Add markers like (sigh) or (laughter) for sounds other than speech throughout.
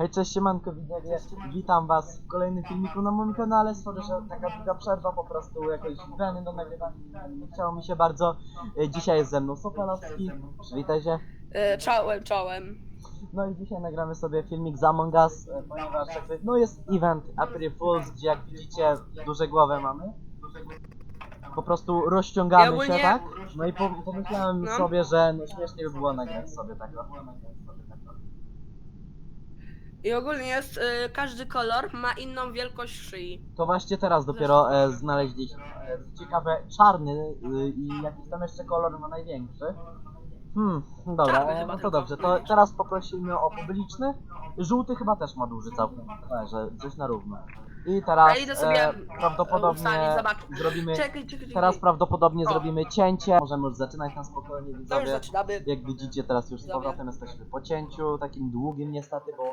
Hej, cześć siemanko widzowie, witam was w kolejnym filmiku na moim kanale, sorry, że taka długa przerwa, po prostu jakoś weny do nagrywania, nie chciało mi się bardzo. E, Dzisiaj jest ze mną Sopalowski, przywitaj się. E, Czołem, czołem. No i dzisiaj nagramy sobie filmik z Among Us, e, ponieważ no jest event April Fools, gdzie jak widzicie duże głowę mamy. Po prostu rozciągamy się, tak? No i po, pomyślałem No. sobie, że no śmiesznie by było nagrać sobie tego. I ogólnie jest, e, każdy kolor ma inną wielkość szyi. To właśnie teraz dopiero e, znaleźliśmy. E, co ciekawe, czarny y, i jakiś tam jeszcze kolor ma największy. Hmm, dobra, Czarny e, chyba no to tylko. dobrze, to teraz poprosimy o publiczny. Żółty chyba też ma duży całkiem, że coś na równo. I teraz Ja idę sobie, e, prawdopodobnie ustalić, zobaczyć. zrobimy, Czekaj, czekaj, czekaj. teraz prawdopodobnie O. zrobimy cięcie. Możemy już zaczynać na spokojnie To już widzowie. zaczynamy. Jak widzicie teraz już z Dobra. powrotem jesteśmy po cięciu, takim długim niestety, bo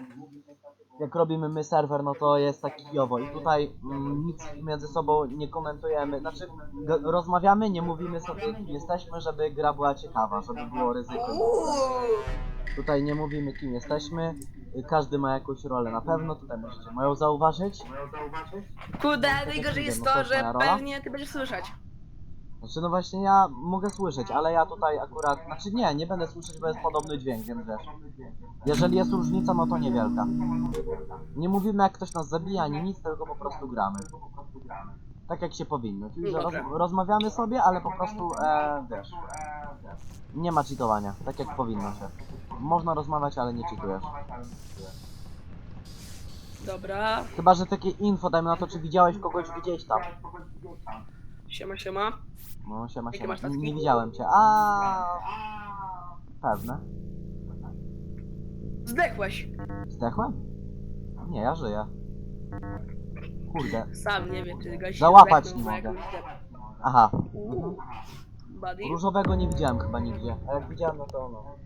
jak robimy my serwer, no to jest tak kijowo i tutaj mm, nic między sobą nie komentujemy, znaczy g- rozmawiamy, nie mówimy sobie kim jesteśmy, żeby gra była ciekawa, żeby było ryzyko. Uuu. Tutaj nie mówimy kim jesteśmy, każdy ma jakąś rolę na pewno, tutaj możecie moją zauważyć. Kurde, najgorzej jest to że pewnie ty będziesz słyszeć. Znaczy no właśnie ja mogę słyszeć, ale ja tutaj akurat, znaczy nie, nie będę słyszeć, bo jest podobny dźwięk, więc wiesz. Jeżeli jest różnica, no to niewielka. Nie mówimy jak ktoś nas zabija, ani nic, tylko po prostu gramy. Tak jak się powinno, czyli że roz, rozmawiamy sobie, ale po prostu, e, wiesz, nie ma cheatowania, tak jak powinno się. Można rozmawiać, ale nie cheatujesz. Dobra. Chyba, że takie info, dajmy na to, czy widziałeś kogoś gdzieś tam. Siema, siema. No, siema, Jakie siema. masz taski? Nie widziałem cię. A Pewne. Zdechłeś. Zdechłem? Nie, ja żyję. Kurde. Sam nie wiem, czy goś Załapać nie mogę. Aha. Uuu. Buddy. Różowego nie widziałem chyba nigdzie. A jak widziałem, no to no.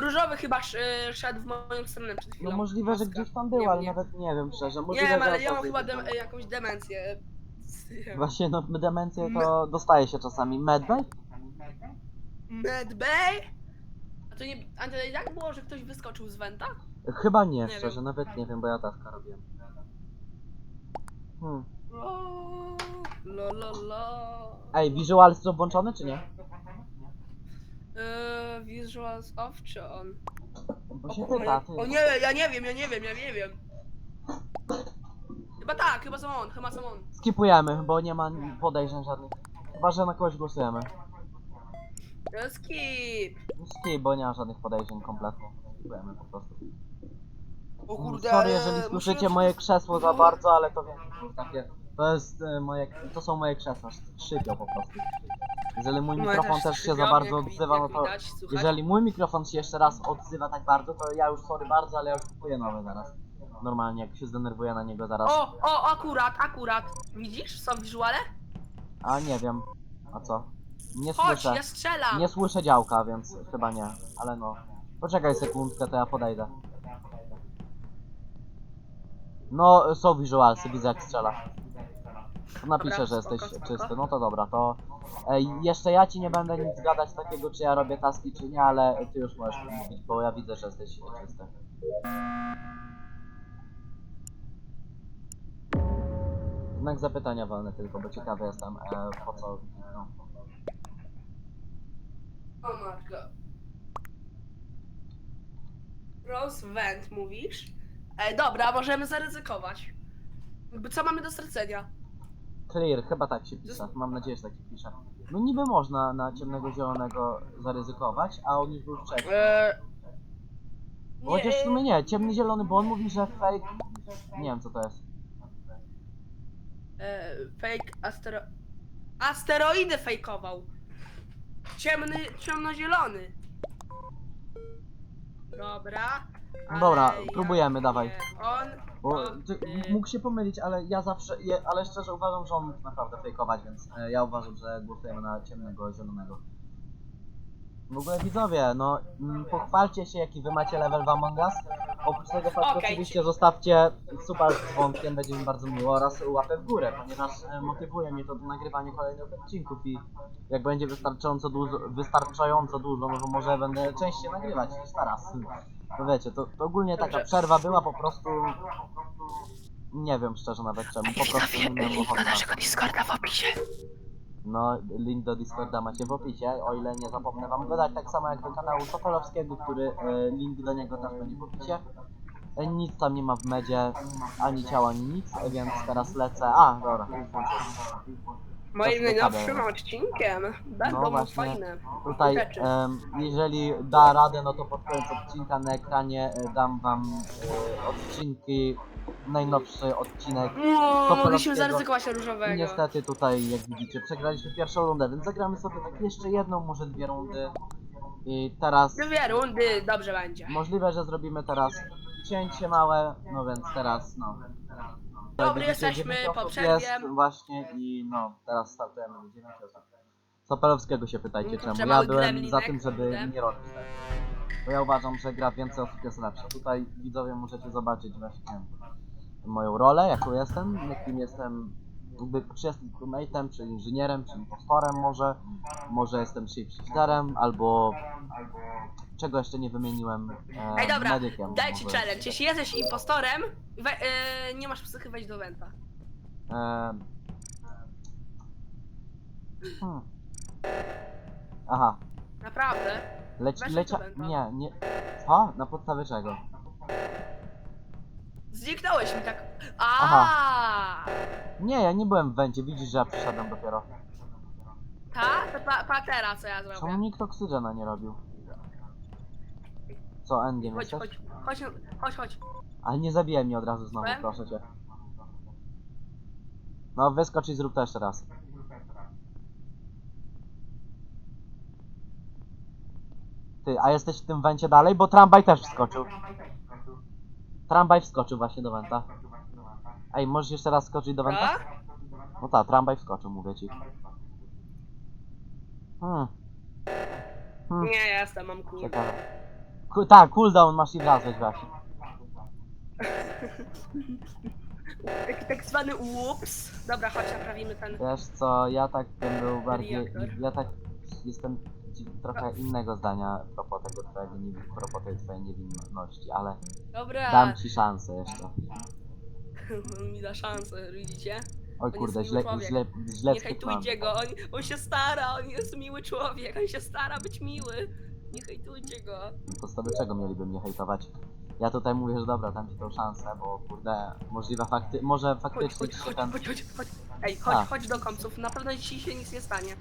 Różowy chyba sz, y, szedł w moją stronę przed chwilą. No możliwe, że Maska. gdzieś tam był, ale nawet nie wiem szczerze. Nie Możliwe, wiem, że ale ja mam chyba dem e, jakąś demencję. Właśnie no demencję to dostaje się czasami. Medbay? Medbay? A to nie. A to jak było, że ktoś wyskoczył z Wenta? Chyba nie, Nie szczerze, nawet nie wiem, bo ja taska robiłem. Hmm. O, lo, lo, lo. Ej, visual są włączone czy nie? Eee, visuals off czy on? Bo się O, pyta, ty. o nie, ja nie wiem, ja nie wiem, ja nie wiem. Chyba tak, chyba są on, chyba są on. Skipujemy, bo nie ma podejrzeń żadnych. Chyba, że na kogoś głosujemy. Skip. Skip, bo nie ma żadnych podejrzeń kompletnie. Skipujemy po prostu. O kurde, Sorry, jeżeli musimy słyszycie moje krzesło za bardzo, ale to wiem, takie. To jest e, moje. To są moje krzesła, szybią po prostu. Jeżeli mój Moje mikrofon też się za skrzypią, bardzo jak odzywa, no jak to. widać, słuchaj. Jeżeli mój mikrofon się jeszcze raz odzywa tak bardzo, to ja już sorry bardzo, ale ja już kupuję nowy zaraz. Normalnie, jak się zdenerwuję na niego zaraz. O, o, akurat, akurat. Widzisz, są wizuale? A nie wiem. A co? Nie Chodź, słyszę. ja strzelam. Nie słyszę działka, więc chyba nie. Ale no. Poczekaj sekundkę, to ja podejdę. No, są visualsy, widzę jak strzela. To Napiszę, że jesteś czysty, no to dobra, to... Jeszcze ja ci nie będę nic gadać takiego, czy ja robię taski, czy nie, ale ty już możesz mówić, bo ja widzę, że jesteś czysty. Znak zapytania wolny tylko, bo ciekawy jestem, e, po co... No. O matko. Rose Vent mówisz? Ej, dobra, możemy zaryzykować. Jakby co mamy do stracenia? Clear, chyba tak się pisze. Mam nadzieję, że tak się pisze. No niby można na ciemnego zielonego zaryzykować, a on już był wcześniej. Eee, Chociaż w sumie nie, ciemny zielony, bo on mówi, że fake... Nie wiem co to jest. e, fake astero... Asteroidy fejkował. Ciemny, ciemnozielony. Dobra. No dobra, ale próbujemy, dawaj. On, Bo ty, mógł się pomylić, ale ja zawsze, je, ale szczerze uważam, że on mógł naprawdę fejkować, więc e, ja uważam, że głosujemy na ciemnego zielonego. W ogóle widzowie, no mm, pochwalcie się jaki wy macie level w Among Us. Oprócz tego faktu Okej, oczywiście zostawcie super z dzwonkiem, będzie mi bardzo miło oraz łapę w górę, ponieważ e, motywuje mnie to do nagrywania kolejnych odcinków i jak będzie wystarczająco dużo, wystarczająco dużo, no to może będę częściej nagrywać niż teraz. No wiecie, to, to ogólnie taka przerwa była po prostu... Nie wiem szczerze nawet czemu, po prostu nie miałem ochoty na to. Discorda w opisie. No, link do Discorda macie w opisie, o ile nie zapomnę wam dodać, tak samo jak do kanału Sokolowskiego, który e, link do niego też będzie w opisie. E, nic tam nie ma w medzie, ani ciała, ani nic, e, więc teraz lecę. A, dobra. Moim najnowszym odcinkiem. Będą No właśnie. fajne. Tutaj, rzeczy. em, jeżeli da radę, no to pod koniec odcinka na ekranie e, dam wam e, odcinki, najnowszy odcinek. No, mogliśmy polskiego. zaryzykować I różowego. niestety tutaj, jak widzicie, przegraliśmy pierwszą rundę, więc zagramy sobie tak jeszcze jedną, może dwie rundy. I teraz Dwie rundy, dobrze będzie. możliwe, że zrobimy teraz cięcie małe, no więc teraz no. Dobry, jesteśmy dziewięć po osób przerwie. Jest właśnie i no, teraz startujemy do 9 osób. Sopelowskiego się pytajcie Kurczę, czemu. Ja mały byłem gremlinek, za tym, żeby kurde. nie robić tak. Bo ja uważam, że gra więcej osób jest lepsza. Tutaj widzowie możecie zobaczyć właśnie moją rolę, jaką jestem, jakim jestem, jakby, czy jestem crewmate'em, czy inżynierem, czy impostorem może, może jestem shapeshifterem, albo czego jeszcze nie wymieniłem, e, Ej, dobra, medykiem. Daj ci może challenge. Jeśli jesteś impostorem, we, e, nie masz psychy wejść do Wenta. E, hmm. Aha, Naprawdę. Weź lecia... Nie, nie... Co? Na podstawie czego? Zniknąłeś mi tak. A. Aha. Nie, ja nie byłem w wędzie, widzisz, że ja przyszedłem dopiero. Ta? To pa, pa teraz co ja Czemu zrobię. nikt oksygena nie robił? Co, endgame Chodź, jesteś? chodź, chodź, chodź, chodź. Ale nie zabijaj mnie od razu znowu, proszę cię. No, wyskocz i zrób to jeszcze raz. Ty, a jesteś w tym wencie dalej? Bo tramwaj też wskoczył. Tramwaj wskoczył właśnie do wenta. Ej, możesz jeszcze raz skoczyć do wenta? Tak? No tak, tramwaj wskoczył, mówię ci. Hmm. Hmm, Nie, ja jestem, mam kur... ciekawe. Ku, tak, cooldown masz i wlazłeś właśnie. (laughs) Taki tak zwany ups. Dobra, chodź, naprawimy ten. Wiesz co, ja tak bym był bardziej. Reaktor. Ja tak jestem ci- trochę innego zdania a propos tego twojego niewin, a propos tej twojej niewinności, ale Dobra. dam ci szansę jeszcze. (laughs) On mi da szansę, widzicie? Oj jest kurde, miły źle, człowiek. źle, źle Nie skipnąłem. hejtujcie go, on, on się stara, on jest miły człowiek, on się stara być miły. Nie hejtujcie go. Na podstawie czego mieliby mnie hejtować? Ja tutaj mówię, że dobra, dam ci tą szansę, bo kurde, możliwe fakty, może Chodź, faktycznie chodź, chodź, ten... chodź, chodź, chodź. Ej, A. chodź, chodź do końców, na pewno ci się nic nie stanie.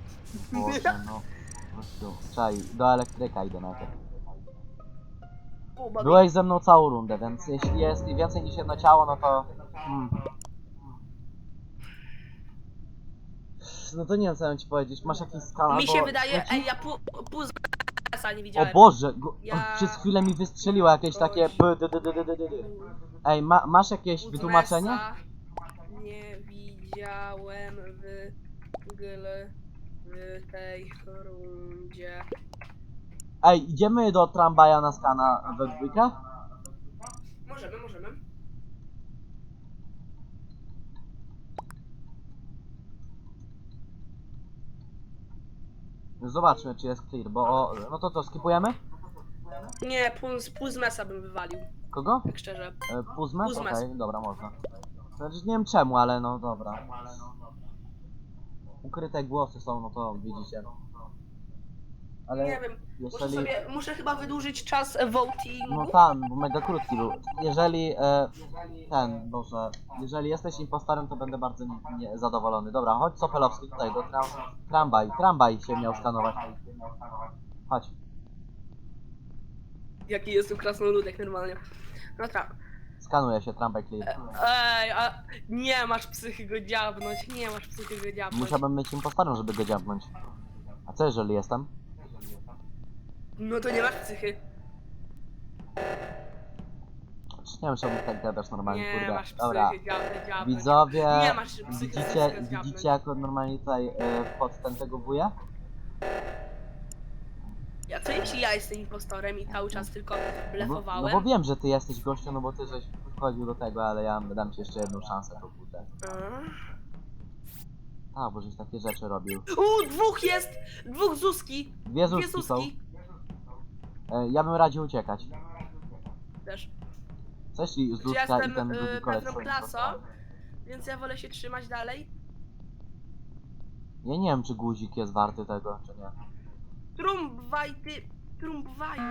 Boże, no. Po prostu, Czaj, do elektryka idę. U, Bobby. Byłeś ze mną całą rundę, więc jeśli jest więcej niż jedno ciało, no to... Hmm. No to nie wiem co mam ci powiedzieć, masz jakiś skan Mi się albo- wydaje, ej, ja pół, pół z nie O widziałem. Boże, go, Ja- przez chwilę mi wystrzeliło jakieś takie p, d, d, d, d, d, d, d. Ej, ma, masz jakieś wytłumaczenie? Nie widziałem w ogóle w tej rundzie. Ej, idziemy do tramwaja na skana we dwójkę? Możemy, możemy. Zobaczmy czy jest clear, bo... O, no to co, skipujemy? Nie, pół, z- pół z mesa bym wywalił, Kogo? tak szczerze. E, Puzmes? Puzmes. Okej, dobra, można. Znaczy, nie wiem czemu, ale no dobra. Ukryte głosy są, no to widzicie. Ale Nie wiem, muszę jeżeli... sobie, muszę chyba wydłużyć czas votingu. No tam, bo mega krótki był. Jeżeli e, ten, Boże, jeżeli jesteś impostorem, to będę bardzo nie, nie zadowolony. Dobra, chodź Sopelowski tutaj do tram, tramwaj. Tramwaj się miał skanować. Chodź. Jaki jest tu krasnoludek normalnie. No tak. Skanuje się tramwaj clear. Ej, a nie masz psychy go dziabnąć, nie masz psychy go dziabnąć. Musiałbym być impostorem, żeby go dziabnąć. A co jeżeli jestem? No to nie masz psychy. Nie wiem, czemu tak gadasz normalnie, Nie kurde. masz Dobra. psychy dziabnąć. Widzowie, Nie masz psychy widzicie, widzicie jak on normalnie tutaj e, pod ten tego wuja? Ja co jeśli ja jestem impostorem i cały czas tylko No bo, no blefowałem? bo wiem, że ty jesteś gościu, no bo ty żeś wchodził do tego, ale ja dam ci jeszcze jedną szansę, to kurde. A, bo żeś takie rzeczy robił. U, dwóch jest! Dwóch Zuski! Dwie Dwie Zuski są. Zuski! E, ja bym radził uciekać. też. Coś i z Czy ja i jestem ten y, drugi koleś pewną klasą, więc ja wolę się trzymać dalej. Ja nie wiem, czy guzik jest warty tego, czy nie. Trumbwaj ty, trumbwaju.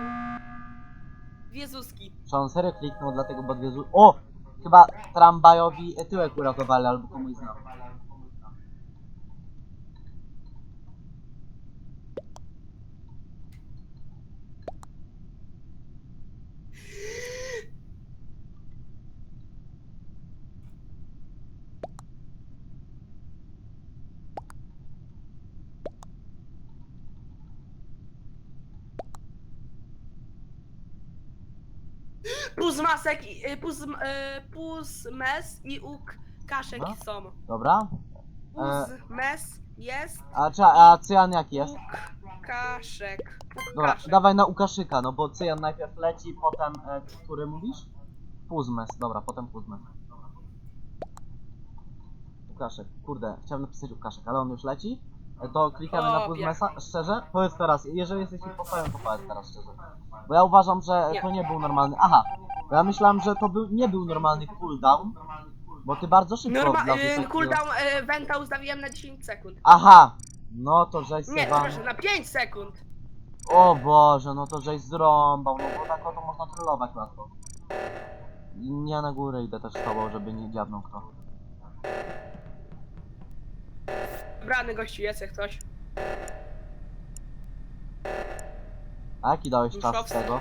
Jezuski. Czy on serio kliknął dlatego, bo dwie zu... O! Chyba tramwajowi tyłek uratowali, albo komuś znam. Puz masek, i- y, puz, y, mes i uk kaszek No. są. Dobra? Puz mes jest A, czy, a cyjan jaki jest? uk kaszek. Uk Dobra, kaszek. dawaj na Łukaszyka, no bo cyjan najpierw leci, potem... E, który mówisz? Puzmes, dobra, potem Puzmes. Łukaszek, kurde, chciałem napisać Łukaszek, ale on już leci. To klikamy na O, Puzmesa. Szczerze? Powiedz teraz, jeżeli jesteś postawią, to powiedz teraz szczerze. Bo ja uważam, że to nie był normalny... Aha, bo ja myślałem, że to był, nie był normalny cooldown, bo ty bardzo szybko Norma, dla y, cooldown y, Venta ustawiłem na 10 sekund. Aha! No to żeś Nie, chyba... proszę, na 5 sekund. O Boże, no to żeś zrąbał, no bo tak oto można trollować łatwo. Ja na górę idę też z tobą, żeby nie dziabnął kto. Brany gościu jest jak coś. A jaki dałeś czas z Duszowski. tego?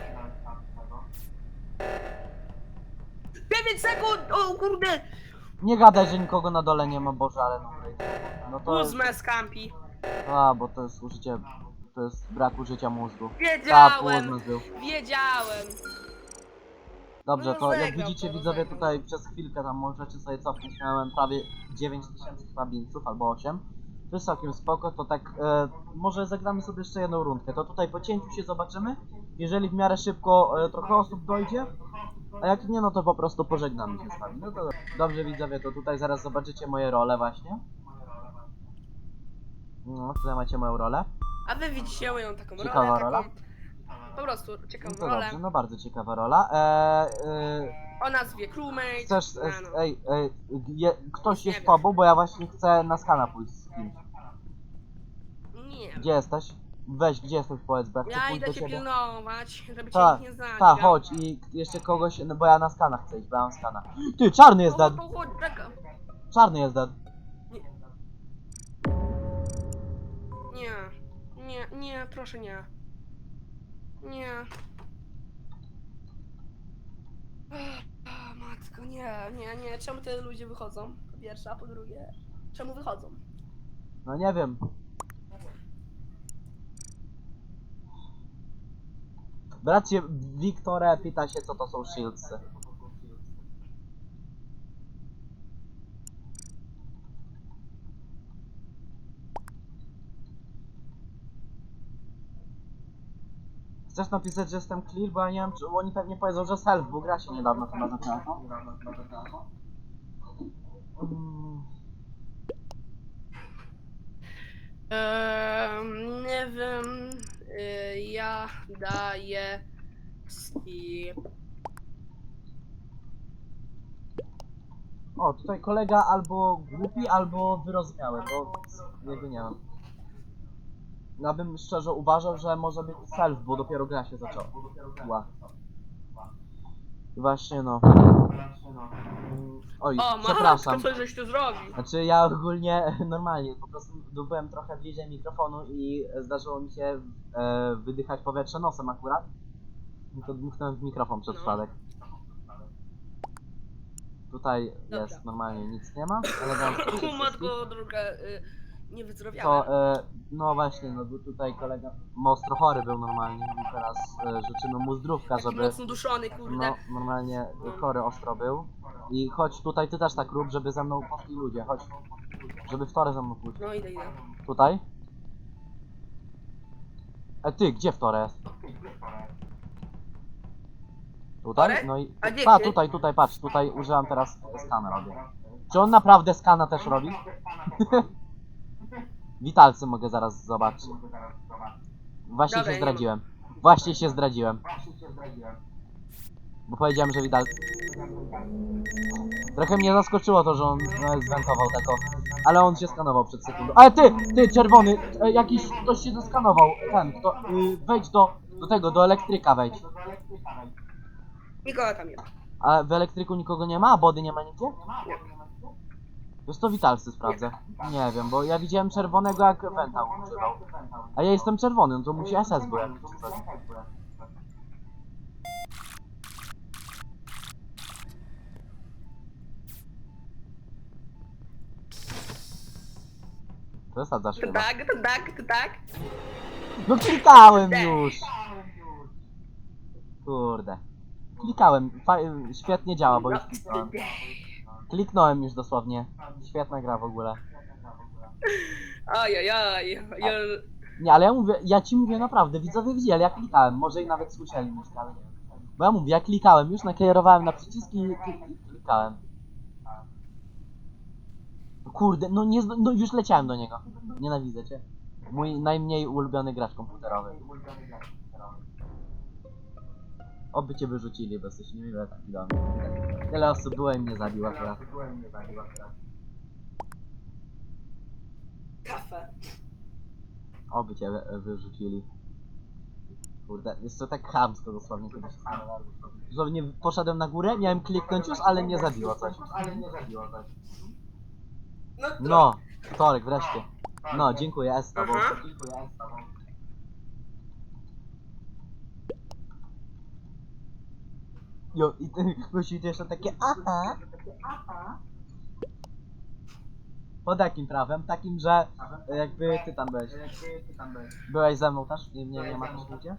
9 sekund! O kurde! Nie gadaj, że nikogo na dole nie ma, Boże, ale no No to jest... Puz mes campi. A, bo to jest użycie... To jest brak użycia mózgu. Tak, Wiedziałem! Był. Wiedziałem! Dobrze, No to jak widzicie to widzowie tutaj przez chwilkę tam możecie sobie cofnąć, miałem prawie 9000 chyba binsów albo 8. Całkiem spoko, to tak e, może zagramy sobie jeszcze jedną rundkę, to tutaj po cięciu się zobaczymy, jeżeli w miarę szybko e, trochę osób dojdzie, a jak nie no to po prostu pożegnamy się z wami. No to dobrze widzowie, to tutaj zaraz zobaczycie moje role właśnie. No, tutaj macie moją rolę. A wy widzicie moją taką Ciekawa rolę, rola? taką... Po prostu No ciekawą to rolę. dobrze, no bardzo ciekawa rola. E, e, O nazwie crewmate. Chcesz, e, no. ej, ej, je, ktoś Nie jest wiem. tobą, bo ja właśnie chcę na skana pójść Nie. Gdzie jesteś? Weź, gdzie jesteś, powiedz, bo ja chcę Ja pójść idę do cię siebie. pilnować, żeby cię Tak, nikt nie znał. Tak, chodź i jeszcze kogoś, no bo ja na skana chcę iść, bo ja mam skana. Ty, czarny jest dead, chodź, czarny jest dead. Nie. Nie, nie, proszę nie. Nie. Ech, a, Matko, nie, nie, nie. Czemu te ludzie wychodzą? Po pierwsze, a po drugie, czemu wychodzą? No nie wiem. Bracie, Wiktorę pyta się, co to są shieldsy. Chcesz napisać, że jestem clear, bo ja nie wiem, czy oni pewnie powiedzą, że self, bo gra się niedawno chyba zaczęła. Mm, Ehm, nie wiem. Y, ja daję skip. O, tutaj kolega albo głupi, albo wyrozumiały, bo nie mam. Ja bym szczerze uważał, że może być self, bo dopiero gra się zaczęła. Właśnie no. Oj, O, przepraszam. matko, co żeś tu zrobił? Znaczy ja ogólnie (laughs) normalnie po prostu byłem trochę bliżej mikrofonu i zdarzyło mi się e, wydychać powietrze nosem akurat. I to dmuchnąłem w mikrofon przez No. przypadek. Tutaj Dobra. jest normalnie nic nie ma, elegancko O, (laughs) wszystko matko, druga, y, nie to, wyzdrowiałem. e, no właśnie, no bo tutaj kolega mocno chory był normalnie i teraz e, życzymy mu zdrówka, Taki żeby mocno duszony, kurde. no, normalnie chory ostro był. I chodź tutaj, ty też tak rób, żeby ze mną poszli ludzie, chodź. Żeby w torę ze mną pójść. No idę, idę. Tutaj? E ty, gdzie w torę jest? Tutaj? Torę? No i... A gdzie A, ty? tutaj, tutaj, patrz, tutaj użyłam teraz skana robię. Czy on naprawdę skana też robi? (laughs) Witalcy mogę zaraz zobaczyć. Właśnie Dobra, się nie zdradziłem. Właśnie się zdradziłem. Bo powiedziałem, że widać. Trochę mnie zaskoczyło to, że on zwentował tako. Ale on się skanował przed sekundą. Ale ty! Ty, czerwony! E, jakiś ktoś się zeskanował. Ten, kto. Y, wejdź do. Do tego, do elektryka wejdź. Nikogo tam nie ma. A w elektryku nikogo nie ma? A body nie ma nigdzie? Nie. Wiesz to witalsy sprawdzę. Nie wiem, bo ja widziałem czerwonego jak Venta używał. A ja jestem czerwony, no to musi SS był jakiś czy coś. To jest Adzasz To chyba. tak, to tak, to tak. No klikałem już! Kurde. Klikałem, fa- świetnie działa, bo No, już kliknąłem. Kliknąłem już dosłownie. Świetna gra w ogóle. Ojojoj. Ja... Nie, ale ja mówię, ja ci mówię naprawdę, widzowie widzieli, ja klikałem, może i nawet słyszeli mnie, ale nie. Bo ja mówię, ja klikałem, już nakierowałem na przyciski i klik- i klikałem. Kurde, no nie, zdo- no już leciałem do niego. Nienawidzę cię. Mój najmniej ulubiony gracz komputerowy. Oby cię wyrzucili, bo jesteś niemiły taki do mnie. Tyle osób było i mnie zabił akurat. Kafę. Oby cię wy- wyrzucili. Kurde, jest to tak chamsko dosłownie kiedyś. Dosłownie poszedłem na górę, miałem kliknąć już, ale nie zabiło coś. No, to... No, Torek, wreszcie. No, dziękuję, z tobą. Aha. Jo, i ty musi jeszcze takie aha. Pod jakim prawem? Takim, że e, jakby ty tam byłeś. Byłeś ze mną też? Nie, nie, nie ma też ludzie?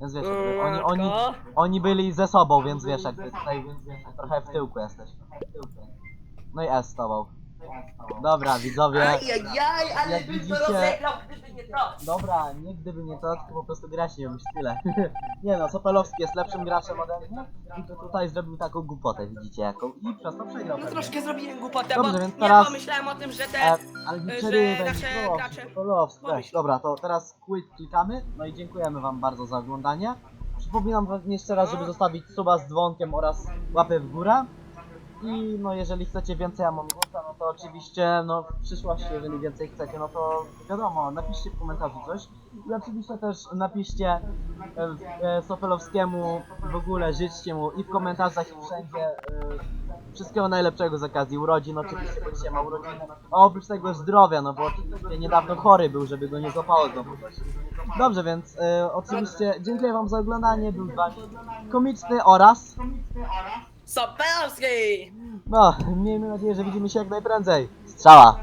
Więc wiesz, jakby oni, oni, oni byli ze sobą, więc wiesz, jakby tutaj trochę w tyłku jesteś. No i S z tobą. Dobra, widzowie. Ajajaj, ale Jak bym widzicie- to rozegrał, gdyby nie to. Dobra, nie gdyby nie to, tylko po prostu grać nie umiesz, tyle. (laughs) nie no, Sopelowski jest lepszym graczem ode mnie i to tutaj zrobił taką głupotę, widzicie jaką, i przez to przegrał No pewnie. troszkę zrobiłem głupotę, Dobrze, bo więc nie teraz- pomyślałem o tym, że te... E, ale nie że przerywaj, nasze Sopelowski, gracze- Sopelowski. Pomyśl. Dobra, to teraz quit klikamy, no i dziękujemy wam bardzo za oglądanie. Przypominam wam jeszcze raz, żeby zostawić suba z dzwonkiem oraz łapy w górę. I no jeżeli chcecie więcej Amongusa, no to oczywiście, no w przyszłości, jeżeli więcej chcecie, no to wiadomo, napiszcie w komentarzu coś. I oczywiście też napiszcie e, e, Sofelowskiemu w ogóle, życzcie mu i w komentarzach i wszędzie e, wszystkiego najlepszego z okazji urodzin, oczywiście, bo dzisiaj ma urodziny. A oprócz tego zdrowia, no bo oczywiście niedawno chory był, żeby go nie złapało znowu coś. Dobrze, więc e, oczywiście dziękuję wam za oglądanie, był z wami komiczny oraz... Sopelowski! No, miejmy nadzieję, że widzimy się jak najprędzej. Strzała!